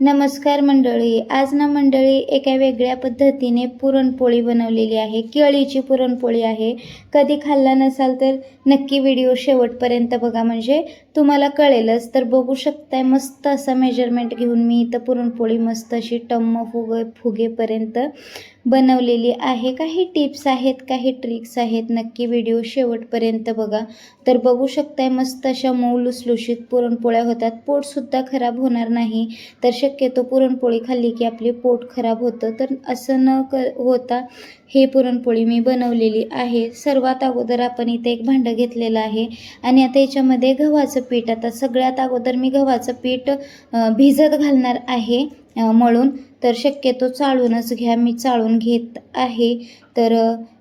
नमस्कार मंडळी आज ना मंडळी एका वेगळ्या पद्धतीने पुरणपोळी बनवलेली आहे केळीची पुरणपोळी आहे. कधी खाल्ला नसाल तर नक्की व्हिडिओ शेवटपर्यंत बघा. म्हणजे तुम्हाला कळेलच तर बघू शकताय मस्त असा मेजरमेंट घेऊन मी इथं पुरणपोळी मस्त अशी टम्म फुगे फुगेपर्यंत बनवलेली आहे. काही टिप्स आहेत काही ट्रिक्स आहेत नक्की व्हिडिओ शेवटपर्यंत बघा. तर बघू शकताय मस्त अशा मऊ लुसलुशीत पुरणपोळ्या होतात. पोटसुद्धा खराब होणार नाही तर शक्यतो पुरणपोळी खाल्ली की आपले पोट खराब होतं. तर असं न क होता हे पुरणपोळी मी बनवलेली आहे. सर्वात अगोदर आपण इथे एक भांडं घेतलेलं आहे आणि आता याच्यामध्ये गव्हाचं पीठ आता सगळ्यात अगोदर मी गव्हाचं पीठ भिजत घालणार आहे. म्हणून मळून. तर शक्यतो चाळूनच घ्या. मी चाळून घेत आहे. तर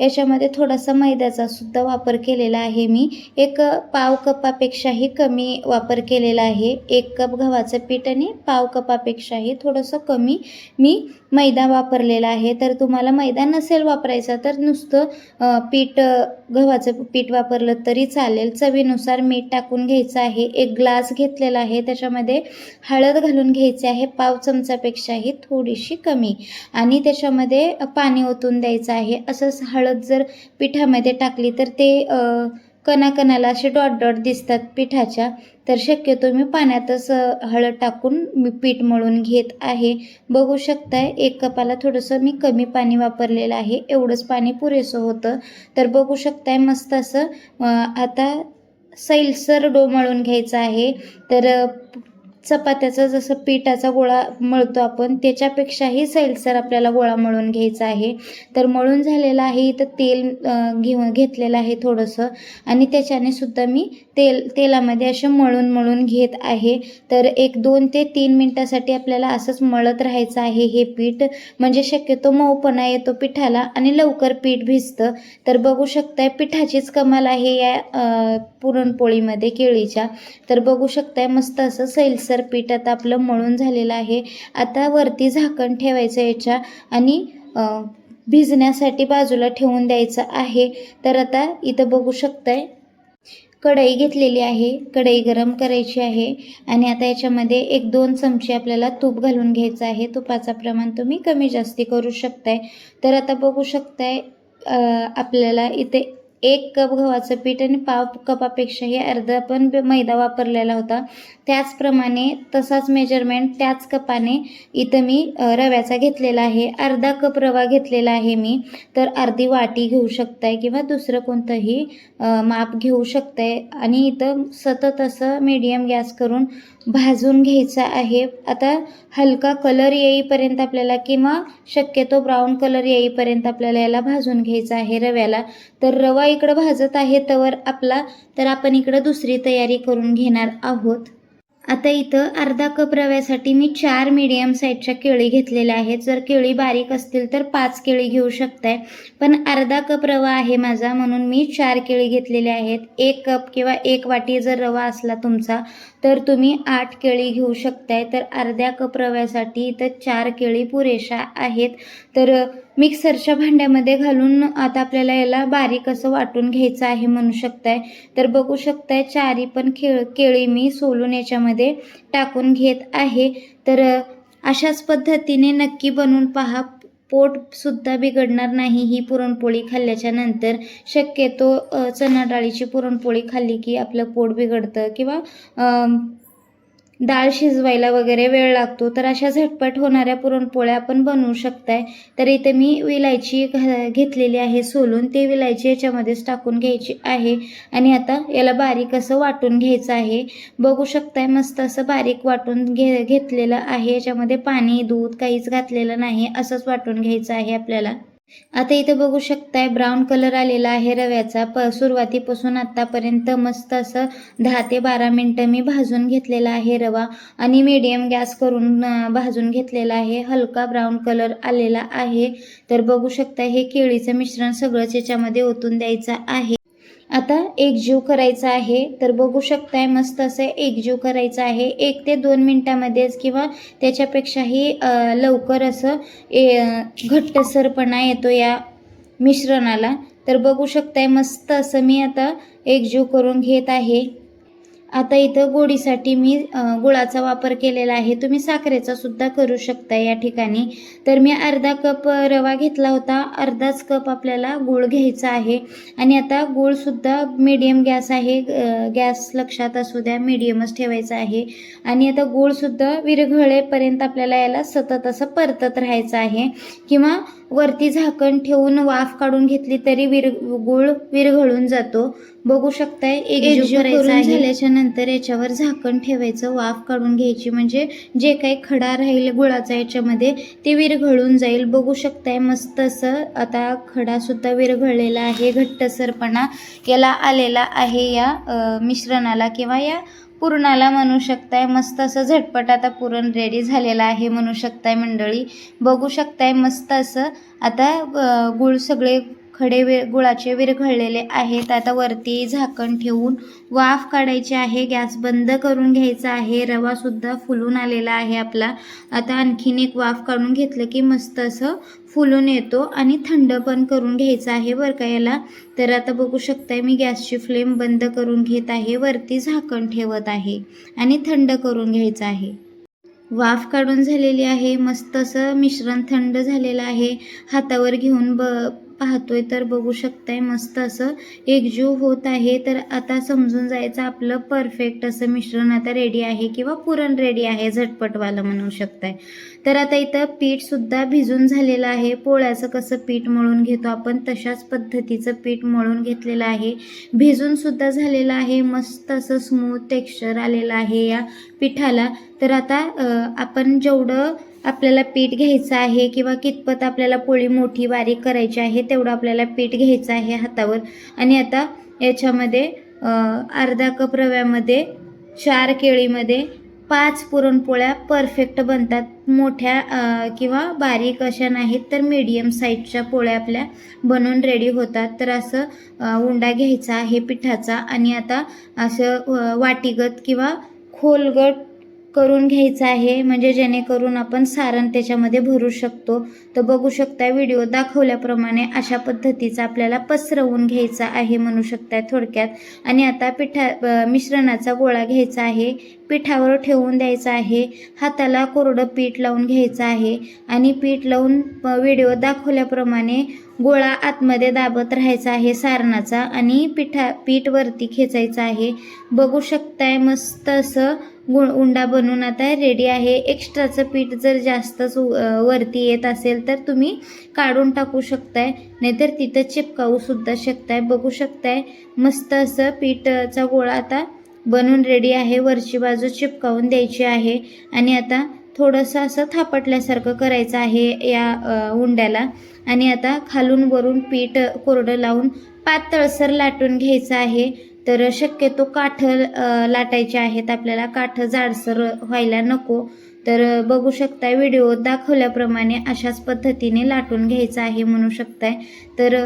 याच्यामध्ये थोडासा मैद्याचा सुद्धा वापर केलेला आहे मी. एक पाव कपापेक्षाही कमी वापर केलेला आहे. एक कप गव्हाचं पीठ आणि पाव कपापेक्षाही थोडंसं कमी मी मैदा वापरलेला आहे. तर तुम्हाला मैदा नसेल वापरायचा तर नुसतं पीठ गव्हाचं पीठ वापरलं तरी चालेल. चवीनुसार मीठ टाकून घ्यायचं आहे. एक ग्लास घेतलेला आहे. त्याच्यामध्ये हळद घालून घ्यायची आहे. पाव चमचापेक्षाही थोडीशी कमी. आणि त्याच्यामध्ये पाणी ओतून द्यायचं आहे. असंच हळद जर पिठामध्ये टाकली तर ते कणाकणाला असे डॉट डॉट दिसतात पिठाच्या. तर शक्यतो मी पाण्यातच हळद टाकून मी पीठ मळून घेत आहे. बघू शकताय एक कपाला थोडंसं मी कमी पाणी वापरलेलं आहे. एवढंच पाणी पुरेसं होतं. तर बघू शकताय मस्त असं आता सैलसर डो मळून घ्यायचा आहे. तर चपात्याचा जसं पिठाचा गोळा मळतो आपण त्याच्यापेक्षाही सैलसर आपल्याला गोळा मळून घ्यायचा आहे. तर मळून झालेलं आहे इथं तेल घेऊन घेतलेलं आहे थोडंसं. आणि त्याच्याने सुद्धा मी तेल तेलामध्ये असं मळून मळून घेत आहे. तर एक दोन ते तीन मिनटासाठी आपल्याला असंच मळत राहायचं आहे हे पीठ. म्हणजे शक्यतो मऊपणा येतो पिठाला आणि लवकर पीठ भिजतं. तर बघू शकताय पिठाचीच कमाल आहे या पुरणपोळीमध्ये केळीच्या. तर बघू शकताय मस्त असं सैलसर पीठ आता आपलं मळून झालेलं आहे. आता वरती झाकण ठेवायचं याच्या आणि भिजण्यासाठी बाजूला ठेवून द्यायचं आहे. तर आता इथं बघू शकताय कढई घेतलेली आहे. कढई गरम करायची आहे. आणि आता याच्यामध्ये एक दोन चमचे आपल्याला तूप घालून घ्यायचं आहे. तुपाचं प्रमाण तुम्ही कमी जास्ती करू शकताय. तर आता बघू शकताय आपल्याला इथे एक कप गव्हाचं पीठ आणि पाव कपापेक्षाही अर्धा पण मैदा वापरलेला होता. त्याचप्रमाणे तसाच मेजरमेंट त्याच कपाने इथं मी रव्याचा घेतलेला आहे. अर्धा कप रवा घेतलेला आहे मी. तर अर्धी वाटी घेऊ शकताय किंवा दुसरं कोणतंही माप घेऊ शकताय. आणि इथं सतत असं मीडियम गॅस करून भाजून घ्यायचा आहे. आता हलका कलर येईपर्यंत आपल्याला किंवा शक्यतो ब्राऊन कलर येईपर्यंत आपल्याला याला भाजून घ्यायचं आहे रव्याला. तर रवा इकडं भाजत आहे तवर आपला तर आपण इकडं दुसरी तयारी करून घेणार आहोत. आता इथं अर्धा कप रव्यासाठी मी चार मीडियम साईजच्या केळी घेतलेल्या आहेत. जर केळी बारीक असतील तर पाच केळी घेऊ शकताय. पण अर्धा कप रवा आहे माझा म्हणून मी चार केळी घेतलेल्या आहेत. एक कप किंवा एक वाटी जर रवा असला तुमचा तर तुम्ही आठ केळी घेऊ शकताय. तर अर्ध्या कप रव्यासाठी इथं चार केळी पुरेशा आहेत. तर मिक्सरच्या भांड्यामध्ये घालून आता आपल्याला याला बारीक असं वाटून घ्यायचं आहे म्हणू शकताय. तर बघू शकताय चारी पण खेळ केळी मी सोलून याच्यामध्ये टाकून घेत आहे. तर अशाच पद्धतीने नक्की बनवून पहा. पोटसुद्धा बिघडणार नाही ही पुरणपोळी खाल्ल्याच्या नंतर. शक्यतो अ, चणा डाळीची पुरणपोळी खाल्ली की आपलं पोट बिघडतं किंवा डाळ शिजवायला वगैरे वेळ लागतो. तर अशा झटपट होणाऱ्या पुरणपोळ्या आपण बनवू शकताय. तर इथे मी विलायची घेतलेली आहे सोलून. ते विलायची याच्यामध्येच टाकून घ्यायची आहे. आणि आता याला बारीक असं वाटून घ्यायचं आहे. बघू शकताय मस्त असं बारीक वाटून घे घेतलेलं आहे. याच्यामध्ये पाणी दूध काहीच घातलेलं नाही. असंच वाटून घ्यायचं आहे आपल्याला. आता इथं बघू शकताय ब्राऊन कलर आलेला आहे रव्याचा. प सुरुवातीपासून आत्तापर्यंत मस्त असं दहा ते बारा मिनटं मी भाजून घेतलेला आहे रवा. आणि मीडियम गॅस करून भाजून घेतलेला आहे. हलका ब्राऊन कलर आलेला आहे. तर बघू शकताय हे केळीचं मिश्रण सगळंच याच्यामध्ये ओतून द्यायचं आहे. आता एकजीव करायचा आहे तर बघू शकताय मस्त असं एकजीव करायचं आहे. एक ते दोन मिनटामध्येच किंवा त्याच्यापेक्षाही लवकर असं ए घट्टसरपणा येतो या मिश्रणाला. तर बघू शकताय मस्त असं मी आता एकजीव करून घेत आहे. आता इथं गोडीसाठी मी गुळाचा वापर केलेला आहे. तुम्ही साखरेचा सुद्धा करू शकता या ठिकाणी. तर मी अर्धा कप रवा घेतला होता. अर्धाच कप आपल्याला गूळ घ्यायचा आहे. आणि आता गूळसुद्धा मीडियम गॅस आहे. गॅस लक्षात असू द्या मीडियमच ठेवायचा आहे. आणि आता गूळसुद्धा विरघळेपर्यंत आपल्याला याला सतत असं परतत राहायचं आहे. किंवा वरती झाकण ठेवून वाफ काढून घेतली तरी विर गूळ विरघळून जातो. बघू शकताय आहे. झाल्याच्यानंतर याच्यावर झाकण ठेवायचं वाफ काढून घ्यायची. म्हणजे जे काही खडा राहील गुळाचा याच्यामध्ये ते विरघळून जाईल. बघू शकताय मस्त असं आता खडा सुद्धा विरघळलेला आहे. घट्टसरपणा याला आलेला आहे या मिश्रणाला किंवा या पुरणाला म्हणू शकताय मस्त असं झटपट आता पुरण रेडी झालेलं आहे म्हणू शकताय मंडळी. बघू शकताय मस्त असं. आता गूळ गुळ सगळे खडे वे गुळाचे विरघळलेले आहेत. आता वरती झाकण ठेवून वाफ काढायची आहे. गॅस बंद करून घ्यायचा आहे. रवासुद्धा फुलून आलेला आहे आपला. आता आणखीन एक वाफ काढून घेतलं की मस्त असं फुलून येतो आणि थंड पण करून घ्यायचं आहे बरं का याला. तर आता बघू शकताय मी गॅसची फ्लेम बंद करून घेत आहे. वरती झाकण ठेवत आहे आणि थंड करून घ्यायचं आहे. वाफ काढून झालेली आहे. मस्त असं मिश्रण थंड झालेलं आहे. हातावर घेऊन ब पाहतोय तर बघू शकताय मस्त असं. एकजीव होत आहे तर आता समजून जायचं आपलं परफेक्ट असं मिश्रण आता रेडी आहे किंवा पुरण रेडी आहे झटपटवालं म्हणू शकताय. तर आता इथं पीठसुद्धा भिजून झालेलं आहे. पोळ्याचं कसं पीठ मळून घेतो आपण तशाच पद्धतीचं पीठ मळून घेतलेलं आहे. भिजून सुद्धा झालेलं आहे. मस्त असं स्मूथ टेक्स्चर आलेलं आहे या पिठाला. तर आता आपण जेवढं आपल्याला पीठ घ्यायचं आहे किंवा कितपत आपल्याला पोळी मोठी बारीक करायची आहे तेवढं आपल्याला पीठ घ्यायचं आहे हातावर. आणि आता याच्यामध्ये अर्धा कप रव्यामध्ये चार केळीमध्ये पाच पुरणपोळ्या परफेक्ट बनतात. मोठ्या किंवा बारीक अशा नाहीत तर मीडियम साईजच्या पोळ्या आपल्या बनून रेडी होतात. तर असं उंडा घ्यायचा आहे पिठाचा आणि आता असं वाटीगत किंवा खोलगट करून घ्यायचं आहे. म्हणजे जेणेकरून आपण सारण त्याच्यामध्ये भरू शकतो. तर बघू शकता व्हिडिओ दाखवल्याप्रमाणे अशा पद्धतीचा आपल्याला पसरवून घ्यायचा आहे म्हणू शकताय थोडक्यात. आणि आता पिठा मिश्रणाचा गोळा घ्यायचा आहे. पिठावर ठेवून द्यायचा आहे. हाताला कोरडं पीठ लावून घ्यायचं आहे. आणि पीठ लावून व्हिडिओ दाखवल्याप्रमाणे गोळा आतमध्ये दाबत राहायचा आहे सारणाचा आणि पिठा पीठ वरती खेचायचं आहे. बघू शकताय मस्त असं गुण उंडा बनवून आता रेडी आहे. एक्स्ट्राचं पीठ जर जास्तच वरती येत असेल तर तुम्ही काढून टाकू शकताय. नाहीतर तिथं चिपकावू सुद्धा शकताय. बघू शकताय मस्त असं पीठचा गोळा आता बनवून रेडी आहे. वरची बाजू चिपकावून द्यायची आहे. आणि आता थोडंसं असं थापटल्यासारखं करायचं आहे या उंड्याला. आणि आता खालून वरून पीठ कोरडं लावून पातळसर लाटून घ्यायचं आहे. तर शक्यतो काठ लाटायचे आहेत. आपल्याला काठ जाडसर व्हायला नको. तर बघू शकताय व्हिडिओ दाखवल्याप्रमाणे अशाच पद्धतीने लाटून घ्यायचं आहे म्हणू शकताय. तर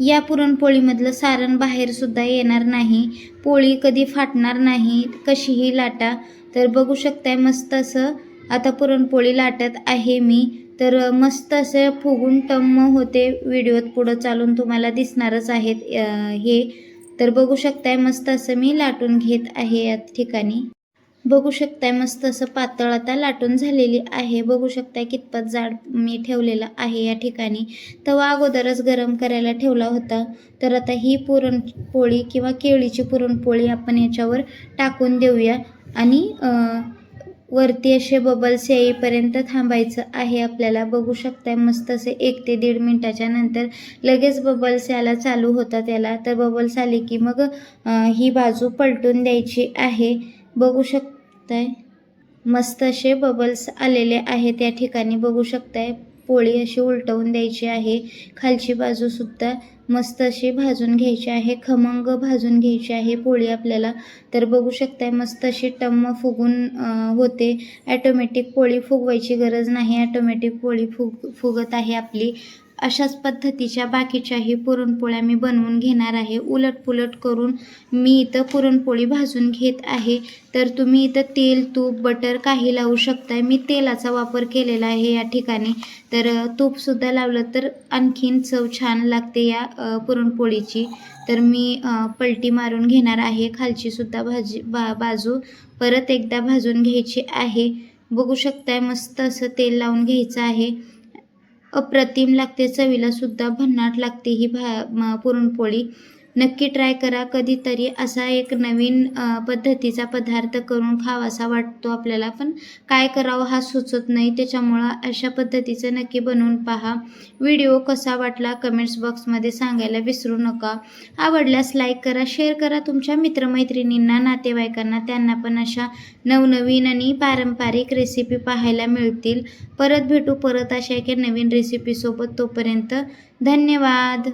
या पुरणपोळीमधलं सारण बाहेरसुद्धा येणार नाही. पोळी कधी फाटणार नाही. कशीही लाटा. तर बघू शकताय मस्त असं आता पुरणपोळी लाटत आहे मी. तर मस्त असं फुगून टम्म होते व्हिडिओत. पुढं चालून तुम्हाला दिसणारच आहेत हे. तर बघू शकताय मस्त असं मी लाटून घेत आहे या ठिकाणी. बघू शकताय मस्त असं पातळ आता लाटून झालेली आहे. बघू शकताय कितपत जाड मी ठेवलेलं आहे या ठिकाणी. तवा अगोदरच गरम करायला ठेवला होता. तर आता ही पुरणपोळी किंवा केळीची पुरणपोळी आपण याच्यावर टाकून देऊया. आणि वरती असे बबल्स येईपर्यंत थांबायचं आहे आपल्याला. बघू शकताय मस्त असे एक ते दीड मिनटाच्या नंतर लगेच बबल्स याला चालू होतात त्याला तर बबल्स आले की मग ही बाजू पलटून द्यायची आहे. बघू शकताय मस्त असे बबल्स आलेले आहेत या ठिकाणी. बघू शकताय पोळी अशी उलटवून द्यायची आहे. खालची बाजूसुद्धा मस्त अशी भाजून घ्यायची आहे. खमंग भाजून घ्यायची आहे पोळी आपल्याला. तर बघू शकताय मस्त अशी टम्म फुगून होते. ॲटोमॅटिक पोळी फुगवायची गरज नाही. ॲटोमॅटिक पोळी फुग फुगत आहे आपली. अशाच पद्धतीच्या बाकीच्याही पुरणपोळ्या मी बनवून घेणार आहे. उलट पुलट करून मी इथं पुरणपोळी भाजून घेत आहे. तर तुम्ही इथं तेल तूप बटर काही लावू शकता मी तेलाचा वापर केलेला आहे या ठिकाणी. तर तूपसुद्धा लावलं तर आणखीन चव छान लागते या पुरणपोळीची. तर मी पलटी मारून घेणार आहे. खालचीसुद्धा भाजी बा बाजू परत एकदा भाजून घ्यायची आहे. बघू शकताय मस्त असं तेल लावून घ्यायचं आहे. अप्रतिम लागते चवीला सुद्धा भन्नाट लागते ही भा पुरणपोळी. नक्की ट्राय करा. कधीतरी असा एक नवीन पद्धतीचा पदार्थ करून खावासा वाटतो आपल्याला. पण काय करावं हा सुचत नाही. त्याच्यामुळं अशा पद्धतीचं नक्की बनवून पहा. व्हिडिओ कसा वाटला कमेंट्स बॉक्समध्ये सांगायला विसरू नका. आवडल्यास लाईक करा शेअर करा. तुमच्या मित्रमैत्रिणींना नातेवाईकांना त्यांना पण अशा नवनवीन आणि पारंपरिक रेसिपी पाहायला मिळतील. परत भेटू परत अशा एका नवीन रेसिपीसोबत तोपर्यंत धन्यवाद.